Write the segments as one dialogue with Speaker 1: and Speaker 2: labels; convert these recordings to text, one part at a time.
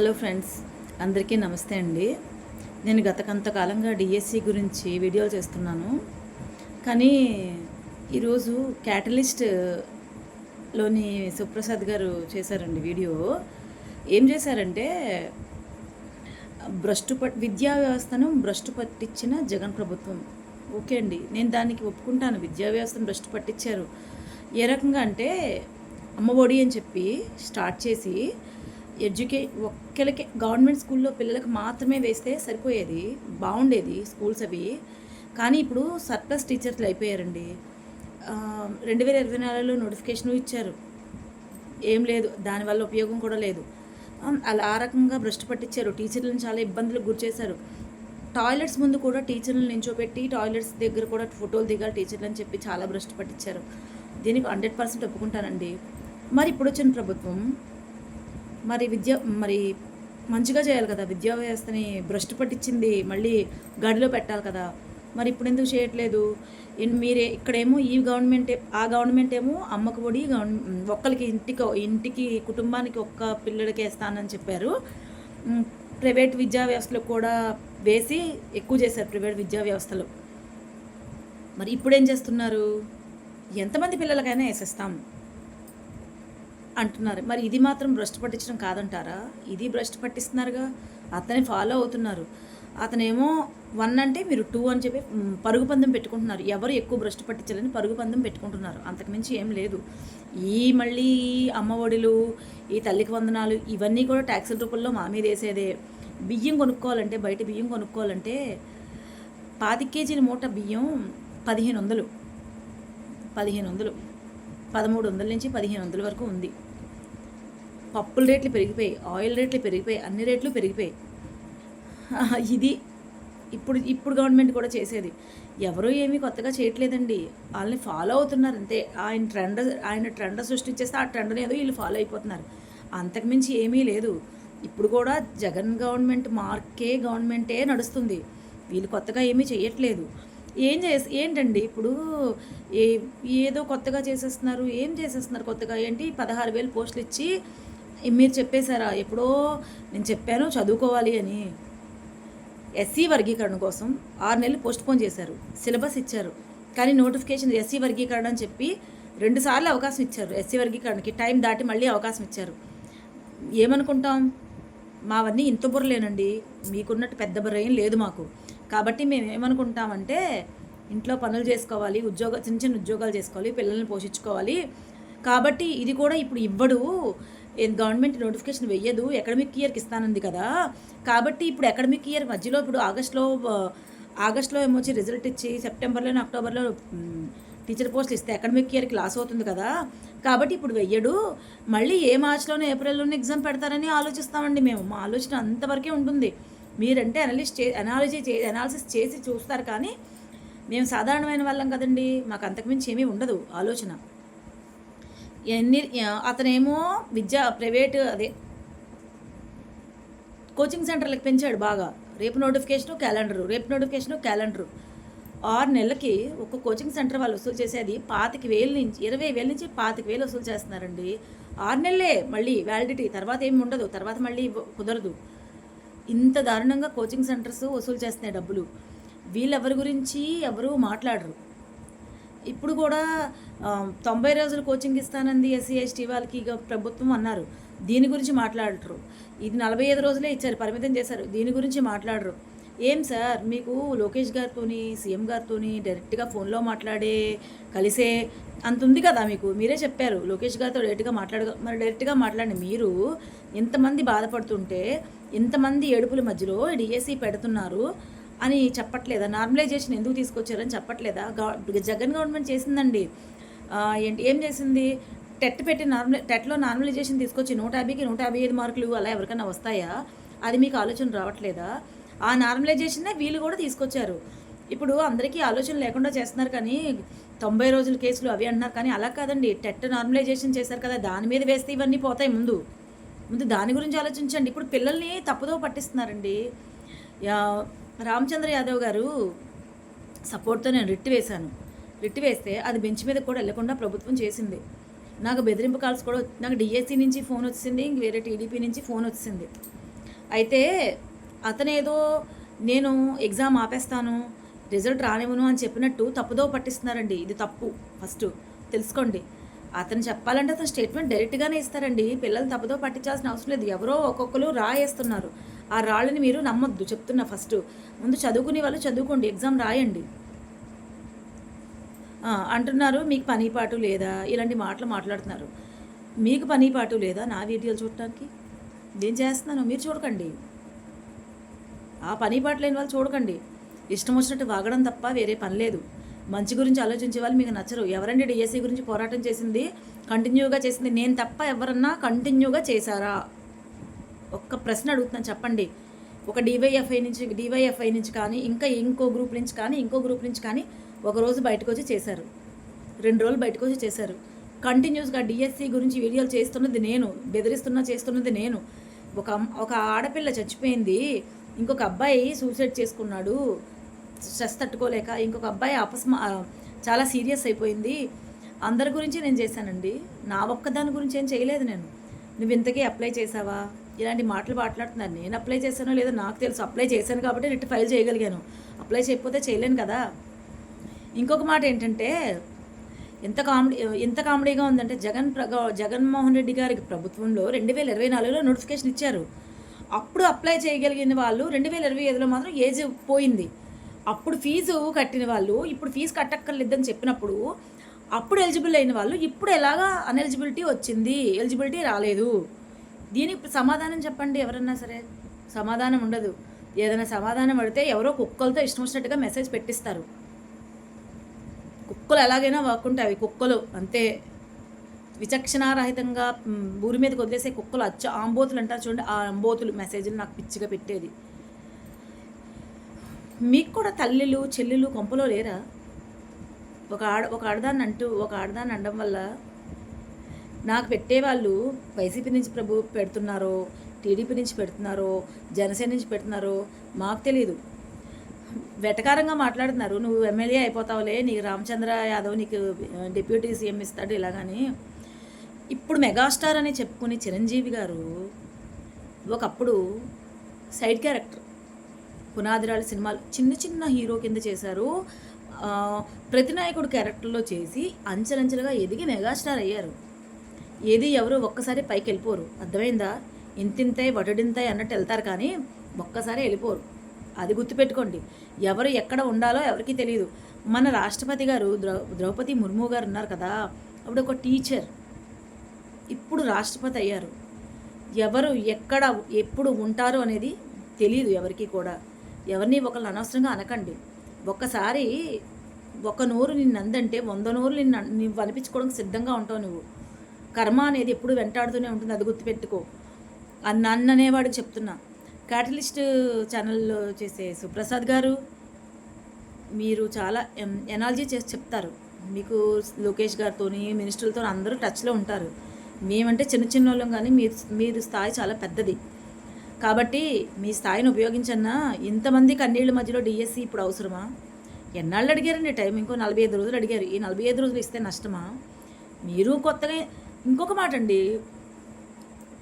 Speaker 1: Hello friends అందరికీ నమస్తే అండి. నేను గత కొంతకాలంగా డిఎస్సి గురించి వీడియోలు చేస్తున్నాను. కానీ ఈరోజు క్యాటలిస్ట్లోని సుప్రసాద్ గారు చేశారండి వీడియో. ఏం చేశారంటే భ్రష్టు పట్ విద్యా వ్యవస్థను భ్రష్టు పట్టించిన జగన్ ప్రభుత్వం. ఓకే అండి నేను దానికి ఒప్పుకుంటాను. విద్యా వ్యవస్థను భ్రష్టు పట్టించారు. ఏ రకంగా అంటే అమ్మఒడి అని చెప్పి స్టార్ట్ చేసి ఎడ్యుకే ఒక్కరికి గవర్నమెంట్ స్కూల్లో పిల్లలకు మాత్రమే వేస్తే సరిపోయేది బాగుండేది స్కూల్స్ అవి. కానీ ఇప్పుడు సర్ప్లస్ టీచర్లు అయిపోయారండి. రెండు వేల ఇరవై నాలుగులో నోటిఫికేషన్ ఇచ్చారు. ఏం లేదు దానివల్ల ఉపయోగం కూడా లేదు. అలా ఆ రకంగా భ్రష్టు పట్టించారు. టీచర్లను చాలా ఇబ్బందులకు గురిచేశారు టాయిలెట్స్ ముందు కూడా టీచర్లను నించోబెట్టి టాయిలెట్స్ దగ్గర కూడా ఫోటోలు దిగాలి టీచర్లు అని చెప్పి చాలా భ్రష్టు పట్టించారు. దీనికి హండ్రెడ్ పర్సెంట్ ఒప్పుకుంటానండి. మరి ఇప్పుడు వచ్చిన ప్రభుత్వం మరి విద్య మరి మంచిగా చేయాలి కదా. విద్యా వ్యవస్థని భ్రష్టు పట్టించింది మళ్ళీ గడిలో పెట్టాలి కదా. మరి ఇప్పుడు ఎందుకు చేయట్లేదు? మీరే ఇక్కడేమో ఈ గవర్నమెంట్ ఆ గవర్నమెంట్ ఏమో అమ్మకు ఒడి గవర్న ఒక్కరికి ఇంటికి ఇంటికి కుటుంబానికి ఒక్క పిల్లడికి వేస్తానని చెప్పారు. ప్రైవేట్ విద్యా వ్యవస్థలో కూడా వేసి ఎక్కువ చేశారు ప్రైవేట్ విద్యా వ్యవస్థలు. మరి ఇప్పుడు ఏం చేస్తున్నారు? ఎంతమంది పిల్లలకైనా వేసేస్తాము అంటున్నారు. మరి ఇది మాత్రం భ్రష్టు పట్టించడం కాదంటారా? ఇది భ్రష్టు పట్టిస్తున్నారుగా? అతని ఫాలో అవుతున్నారు. అతనేమో వన్ అంటే మీరు టూ అని చెప్పి పరుగు పందెం పెట్టుకుంటున్నారు. ఎవరు ఎక్కువ భ్రష్టు పట్టించాలని పరుగు పందెం పెట్టుకుంటున్నారు. అంతకుమించి ఏం లేదు. ఈ మళ్ళీ అమ్మ ఒడిలు ఈ తల్లికి వందనాలు ఇవన్నీ కూడా ట్యాక్సుల రూపంలో మా మీద వేసేదే. బియ్యం కొనుక్కోవాలంటే బయట బియ్యం కొనుక్కోవాలంటే పాతి కేజీల మూట బియ్యం పదిహేను వందలు. పదిహేను వందలు. పదమూడు వందల నుంచి పదిహేను వందల వరకు ఉంది. పప్పుల రేట్లు పెరిగిపోయి ఆయిల్ రేట్లు పెరిగిపోయి అన్ని రేట్లు పెరిగిపోయి ఇది ఇప్పుడు ఇప్పుడు గవర్నమెంట్ కూడా చేసేది. ఎవరూ ఏమీ కొత్తగా చేయట్లేదండి. వాళ్ళని ఫాలో అవుతున్నారు అంతే. ఆయన ట్రెండ్ ఆయన ట్రెండ్ సృష్టించేస్తే ఆ ట్రెండ్ ఏదో వీళ్ళు ఫాలో అయిపోతున్నారు. అంతకుమించి ఏమీ లేదు. ఇప్పుడు కూడా జగన్ గవర్నమెంట్ మార్కే గవర్నమెంటే నడుస్తుంది. వీళ్ళు కొత్తగా ఏమీ చేయట్లేదు ఏం చేసి ఏంటండి ఇప్పుడు? ఏ ఏదో కొత్తగా చేసేస్తున్నారు ఏం చేసేస్తున్నారు కొత్తగా? ఏంటి? పదహారు వేలు పోస్టులు ఇచ్చి మీరు చెప్పేశారా? ఎప్పుడో నేను చెప్పాను చదువుకోవాలి అని. ఎస్సీ వర్గీకరణ కోసం ఆరు నెలలు పోస్ట్ పోన్ చేశారు. సిలబస్ ఇచ్చారు. కానీ నోటిఫికేషన్ ఎస్సీ వర్గీకరణ అని చెప్పి రెండు సార్లు అవకాశం ఇచ్చారు ఎస్సీ వర్గీకరణకి. టైం దాటి మళ్ళీ అవకాశం ఇచ్చారు. ఏమనుకుంటాం? మావన్నీ ఇంత బుర్రలేనండి. మీకున్నట్టు పెద్ద బుర్ర ఏం లేదు మాకు. కాబట్టి మేము ఏమనుకుంటామంటే ఇంట్లో పనులు చేసుకోవాలి ఉద్యోగ చిన్న చిన్న ఉద్యోగాలు చేసుకోవాలి పిల్లల్ని పోషించుకోవాలి. కాబట్టి ఇది కూడా ఇప్పుడు ఇవ్వడు. గవర్నమెంట్ నోటిఫికేషన్ వెయ్యదు అకాడమిక్ ఇయర్కి ఇస్తానంది కదా. కాబట్టి ఇప్పుడు అకాడమిక్ ఇయర్ మధ్యలో ఇప్పుడు ఆగస్ట్లో ఆగస్ట్లో ఏమొచ్చి రిజల్ట్ ఇచ్చి సెప్టెంబర్లో అక్టోబర్లో టీచర్ పోస్టులు ఇస్తే అకాడమిక్ ఇయర్కి లాస్ అవుతుంది కదా. కాబట్టి ఇప్పుడు వెయ్యడు. మళ్ళీ ఏ మార్చ్లోనే ఏప్రిల్లోనే ఎగ్జామ్ పెడతారని ఆలోచిస్తామండి మేము. మా ఆలోచన అంతవరకే ఉంటుంది. మీరంటే అనలిస్ట్ చే అనాలజీ చే అనాలిసిస్ చేసి చూస్తారు కానీ మేము సాధారణమైన వాళ్ళం కదండి. మాకు అంతకుమించి ఏమీ ఉండదు ఆలోచన. ఎన్ని అతనేమో విద్యా ప్రైవేట్ అదే కోచింగ్ సెంటర్లకు పెంచాడు బాగా. రేపు నోటిఫికేషను క్యాలెండరు. రేపు నోటిఫికేషను క్యాలెండరు. ఆరు నెలలకి ఒక కోచింగ్ సెంటర్ వాళ్ళు వసూలు చేసేది పాతిక వేలు నుంచి ఇరవై వేల నుంచి పాతిక వేలు వసూలు చేస్తున్నారండి. ఆరు నెలలే మళ్ళీ వ్యాలిడిటీ. తర్వాత ఏమి ఉండదు. తర్వాత మళ్ళీ కుదరదు. ఇంత దారుణంగా కోచింగ్ సెంటర్స్ వసూలు చేస్తున్నాయి డబ్బులు. వీళ్ళెవరి గురించి ఎవరు మాట్లాడరు. ఇప్పుడు కూడా తొంభై రోజులు కోచింగ్ ఇస్తానంది ఎస్సీ ఎస్టీ వాళ్ళకి ఇక ప్రభుత్వం అన్నారు. దీని గురించి మాట్లాడరు. ఇది నలభై ఐదు రోజులే ఇచ్చారు పరిమితం చేశారు. దీని గురించి మాట్లాడరు. ఏం సార్ మీకు లోకేష్ గారితోని సీఎం గారితోని డైరెక్ట్గా ఫోన్లో మాట్లాడే కలిసే అంత ఉంది కదా మీకు? మీరే చెప్పారు. లోకేష్ గారితో డైరెక్ట్గా మాట్లాడ మరి డైరెక్ట్గా మాట్లాడిన మీరు ఇంతమంది బాధపడుతుంటే ఇంతమంది ఏడుపుల మధ్యలో డిఎస్సి పెడుతున్నారు. అని చెప్పట్లేదా? నార్మలైజేషన్ ఎందుకు తీసుకొచ్చారని చెప్పట్లేదా? జగన్ గవర్నమెంట్ చేసిందండి. ఏంటి ఏం చేసింది? టెట్ పెట్టి నార్మల్ టెట్లో నార్మలైజేషన్ తీసుకొచ్చి నూట యాభైకి నూట యాభై ఐదు మార్కులు అలా ఎవరికైనా వస్తాయా? అది మీకు ఆలోచన రావట్లేదా? ఆ నార్మలైజేషన్నే వీళ్ళు కూడా తీసుకొచ్చారు. ఇప్పుడు అందరికీ ఆలోచన లేకుండా చేస్తున్నారు కానీ తొంభై రోజుల కేసులు అవి అంటున్నారు కానీ అలా కాదండి. టెట్ నార్మలైజేషన్ చేశారు కదా దాని మీద వేస్తే ఇవన్నీ పోతాయి ముందు. ముందు దాని గురించి ఆలోచించండి. ఇప్పుడు పిల్లల్ని తప్పుదో పట్టిస్తున్నారండి. రామచంద్ర యాదవ్ గారు సపోర్ట్తో నేను రిట్ వేశాను. రిట్ వేస్తే అది బెంచ్ మీద కూడా వెళ్ళకుండా ప్రభుత్వం చేసింది. నాకు బెదిరింపు కాల్స్ కూడా నాకు డిఎస్సి నుంచి ఫోన్ వచ్చింది ఇంక వేరే టీడీపీ నుంచి ఫోన్ వచ్చింది. అయితే అతనేదో నేను ఎగ్జామ్ ఆపేస్తాను రిజల్ట్ రానివ్వను అని చెప్పినట్టు తప్పుదో పట్టిస్తున్నారండి. ఇది తప్పు. ఫస్ట్ తెలుసుకోండి. అతను చెప్పాలంటే అతను స్టేట్మెంట్ డైరెక్ట్గానే ఇస్తారండి. పిల్లలు తప్పుదో పట్టించాల్సిన అవసరం లేదు. ఎవరో ఒక్కొక్కరు రాయేస్తున్నారు. ఆ రాళ్ళని మీరు నమ్మొద్దు చెప్తున్నా ఫస్ట్. ముందు చదువుకునే వాళ్ళు చదువుకోండి ఎగ్జామ్ రాయండి. అంటున్నారు మీకు పని పాటు లేదా? ఇలాంటి మాటలు మాట్లాడుతున్నారు. మీకు పని పాటు లేదా? నా వీడియోలు చూడటానికి. నేను చేస్తున్నాను మీరు చూడకండి. ఆ పనిపాటు లేని వాళ్ళు చూడకండి. ఇష్టం వచ్చినట్టు వాగడం తప్ప వేరే పని లేదు. మంచి గురించి ఆలోచించే వాళ్ళు మీకు నచ్చరు. ఎవరండి డిఎస్సి గురించి పోరాటం చేసింది? కంటిన్యూగా చేసింది నేను తప్ప ఎవరన్నా కంటిన్యూగా చేశారా? ఒక్క ప్రశ్న అడుగుతున్నాను చెప్పండి. ఒక డివైఎఫ్ఐ నుంచి డివైఎఫ్ఐ నుంచి కానీ ఇంకా ఇంకో గ్రూప్ నుంచి కానీ ఇంకో గ్రూప్ నుంచి కానీ ఒక రోజు బయటకు వచ్చి చేశారు. రెండు రోజులు బయటకు వచ్చి చేశారు. కంటిన్యూస్గా డిఎస్సి గురించి వీడియోలు చేస్తున్నది నేను బెదిరిస్తున్నా చేస్తున్నది నేను. ఒక ఒక ఆడపిల్ల చచ్చిపోయింది ఇంకొక అబ్బాయి సూసైడ్ చేసుకున్నాడు స్ట్రెస్ తట్టుకోలేక ఇంకొక అబ్బాయి అపస్మా చాలా సీరియస్ అయిపోయింది. అందరి గురించి నేను చేశానండి. నా ఒక్కదాని గురించి ఏం చేయలేదు నేను. నువ్వు ఇంతకీ అప్లై చేసావా ఇలాంటి మాటలు మాట్లాడుతున్నారు. నేను అప్లై చేశానో లేదో నాకు తెలుసు. అప్లై చేశాను కాబట్టి రిట్ ఫైల్ చేయగలిగాను. అప్లై చేయకపోతే చేయలేను కదా. ఇంకొక మాట ఏంటంటే ఎంత కామెడీ ఎంత కామెడీగా ఉందంటే జగన్ జగన్మోహన్ రెడ్డి గారికి ప్రభుత్వంలో రెండు వేల ఇరవై నాలుగులో నోటిఫికేషన్ ఇచ్చారు. అప్పుడు అప్లై చేయగలిగిన వాళ్ళు రెండు వేల ఇరవై ఐదులో మాత్రం ఏజ్ పోయింది. అప్పుడు ఫీజు కట్టిన వాళ్ళు ఇప్పుడు ఫీజు కట్టక్కర్లేదని చెప్పినప్పుడు అప్పుడు ఎలిజిబుల్ అయిన వాళ్ళు ఇప్పుడు ఎలాగా అన్ఎలిజిబిలిటీ వచ్చింది? ఎలిజిబిలిటీ రాలేదు. దీనికి సమాధానం చెప్పండి ఎవరన్నా సరే. సమాధానం ఉండదు. ఏదైనా సమాధానం పడితే ఎవరో కుక్కలతో ఇష్టం వచ్చినట్టుగా మెసేజ్ పెట్టిస్తారు. కుక్కలు ఎలాగైనా వాక్కుంటే అవి కుక్కలు. అంతే. విచక్షణారహితంగా మ్, ఊరి మీదకి వదిలేసే కుక్కలు అచ్చ ఆంబోతులు అంటారు చూడండి. ఆ అంబోతులు మెసేజ్లు నాకు పిచ్చిగా పెట్టేది. మీకు కూడా తల్లిలు చెల్లెలు కొంపలో లేరా? ఒక ఆడ ఒక ఆడదాన్ని అంటూ ఒక ఆడదాన్ని అనడం వల్ల నాకు పెట్టేవాళ్ళు వైసీపీ నుంచి ప్రభు పెడుతున్నారో టీడీపీ నుంచి పెడుతున్నారో జనసేన నుంచి పెడుతున్నారో మాకు తెలియదు వెటకారంగా మాట్లాడుతున్నారు. నువ్వు ఎమ్మెల్యే అయిపోతావులే నీకు రామచంద్ర యాదవ్ నీకు డిప్యూటీ సీఎం ఇస్తాడు ఇలాగని ఇప్పుడు మెగాస్టార్ అని చెప్పుకునే చిరంజీవి గారు ఒకప్పుడు సైడ్ క్యారెక్టర్. పునాదిరాళ్ళ సినిమాలు చిన్న చిన్న హీరో కింద చేశారు. ప్రతినాయకుడు క్యారెక్టర్లో చేసి అంచెలంచెలుగా ఎదిగి మెగాస్టార్ అయ్యారు. ఏది ఎవరు ఒక్కసారి పైకి వెళ్ళిపోరు. అర్థమైందా? ఇంతింతాయి వటడింతాయి అన్నట్టు వెళ్తారు కానీ ఒక్కసారి వెళ్ళిపోరు. అది గుర్తుపెట్టుకోండి. ఎవరు ఎక్కడ ఉండాలో ఎవరికీ తెలియదు మన రాష్ట్రపతి గారు ద్రౌ ద్రౌపది ముర్ము గారు ఉన్నారు కదా అప్పుడు ఒక టీచర్. ఇప్పుడు రాష్ట్రపతి అయ్యారు. ఎవరు ఎక్కడ ఎప్పుడు ఉంటారు అనేది తెలియదు ఎవరికి కూడా. ఎవరిని ఒకళ్ళు అనవసరంగా అనకండి. ఒక్కసారి ఒక నోరు నిన్ను అందంటే వంద నోరు నిన్ను నువ్వు అనిపించుకోవడానికి సిద్ధంగా ఉంటావు నువ్వు. కర్మ అనేది ఎప్పుడు వెంటాడుతూనే ఉంటుంది అది గుర్తుపెట్టుకో. అన్న అన్న అనేవాడు చెప్తున్నా. క్యాటలిస్ట్ ఛానల్లో చేసే సుప్రసాద్ గారు మీరు చాలా ఎనాలజీ చేసి చెప్తారు. మీకు లోకేష్ గారితో మినిస్టర్లతో అందరూ టచ్లో ఉంటారు. మేమంటే చిన్న చిన్న వాళ్ళం కానీ మీరు మీరు స్థాయి చాలా పెద్దది. కాబట్టి మీ స్థాయిని ఉపయోగించన్నా ఇంతమంది కన్నీళ్ళ మధ్యలో డిఎస్సి ఇప్పుడు అవసరమా? ఎన్నాళ్ళు అడిగారండి? టైం ఇంకో నలభై ఐదు రోజులు అడిగారు. ఈ నలభై ఐదు రోజులు ఇస్తే నష్టమా? మీరు కొత్తగా ఇంకొక మాట అండి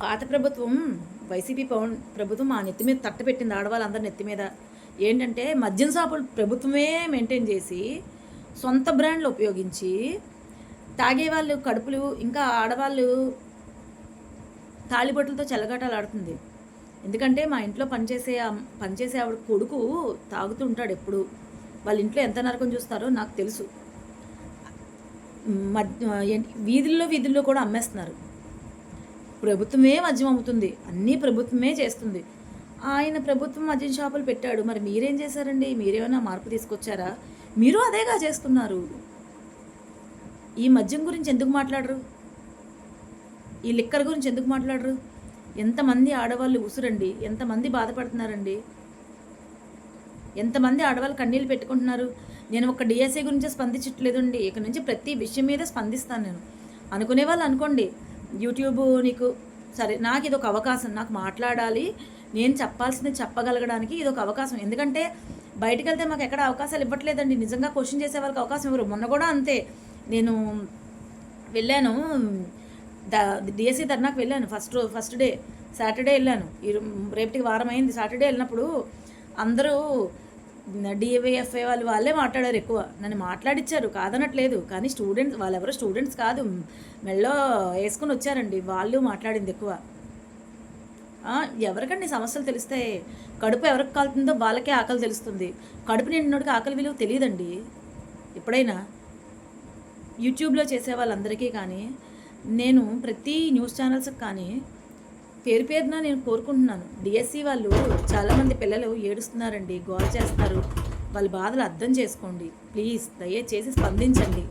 Speaker 1: పాత ప్రభుత్వం వైసీపీ పవన్ ప్రభుత్వం మా నెత్తి మీద తట్ట పెట్టింది ఆడవాళ్ళందరి నెత్తి మీద. ఏంటంటే మద్యం షాపులు ప్రభుత్వమే మెయింటైన్ చేసి సొంత బ్రాండ్లు ఉపయోగించి తాగేవాళ్ళు కడుపులు ఇంకా ఆడవాళ్ళు తాళిబొట్లతో చెలగాటాలు ఆడుతుంది. ఎందుకంటే మా ఇంట్లో పనిచేసే పనిచేసే ఆవిడ కొడుకు తాగుతూ ఉంటాడు ఎప్పుడు. వాళ్ళ ఇంట్లో ఎంత నరకం చూస్తారో నాకు తెలుసు. మద్యం వీధుల్లో వీధుల్లో కూడా అమ్మేస్తున్నారు. ప్రభుత్వమే మద్యం అమ్ముతుంది. అన్నీ ప్రభుత్వమే చేస్తుంది. ఆయన ప్రభుత్వం మద్యం షాపులు పెట్టాడు. మరి మీరేం చేశారండి? మీరేమైనా మార్పు తీసుకొచ్చారా? మీరు అదేగా చేస్తున్నారు. ఈ మద్యం గురించి ఎందుకు మాట్లాడరు? ఈ లిక్కర్ గురించి ఎందుకు మాట్లాడరు? ఎంతమంది ఆడవాళ్ళు ఉసురండి? ఎంతమంది బాధపడుతున్నారండి? ఎంతమంది ఆడవాళ్ళు కన్నీళ్ళు పెట్టుకుంటున్నారు? నేను ఒక డిఎస్ఏ గురించి స్పందించట్లేదండి. ఇక నుంచి ప్రతి విషయం మీద స్పందిస్తాను నేను. అనుకునే వాళ్ళు అనుకోండి. యూట్యూబ్ నీకు సరే నాకు ఇది ఒక అవకాశం. నాకు మాట్లాడాలి. నేను చెప్పాల్సింది చెప్పగలగడానికి ఇది ఒక అవకాశం. ఎందుకంటే బయటకు వెళ్తే మాకు ఎక్కడ అవకాశాలు ఇవ్వట్లేదండి. నిజంగా క్వశ్చన్ చేసే వాళ్ళకి అవకాశం ఇవ్వరు. మొన్న కూడా అంతే. నేను వెళ్ళాను. ద డిఎస్సి ధర్నాకు వెళ్ళాను. First first day. సాటర్డే వెళ్ళాను. ఈ రేపటికి వారం అయింది. సాటర్డే వెళ్ళినప్పుడు అందరూ డిఏవిఎఫ్ఏ వాళ్ళు వాళ్ళే మాట్లాడారు ఎక్కువ. నన్ను మాట్లాడిచ్చారు కాదనట్లేదు. కానీ స్టూడెంట్స్ వాళ్ళెవరో స్టూడెంట్స్ కాదు. మెళ్ళో వేసుకుని వచ్చారండి. వాళ్ళు మాట్లాడింది ఎక్కువ. ఎవరికండి సమస్యలు తెలిస్తే? కడుపు ఎవరికి కాలుతుందో వాళ్ళకే ఆకలి తెలుస్తుంది. కడుపు నిండినోడికి ఆకలి విలువ తెలియదండి. ఎప్పుడైనా? యూట్యూబ్లో చేసే వాళ్ళందరికీ కానీ నేను ప్రతి న్యూస్ ఛానల్స్కి కానీ పేరు పేరున నేను కోరుకుంటున్నాను. డిఎస్సి వాళ్ళు చాలామంది పిల్లలు ఏడుస్తున్నారండి గోల్ చేస్తారు. వాళ్ళ బాధలు అర్థం చేసుకోండి. ప్లీజ్ దయచేసి స్పందించండి.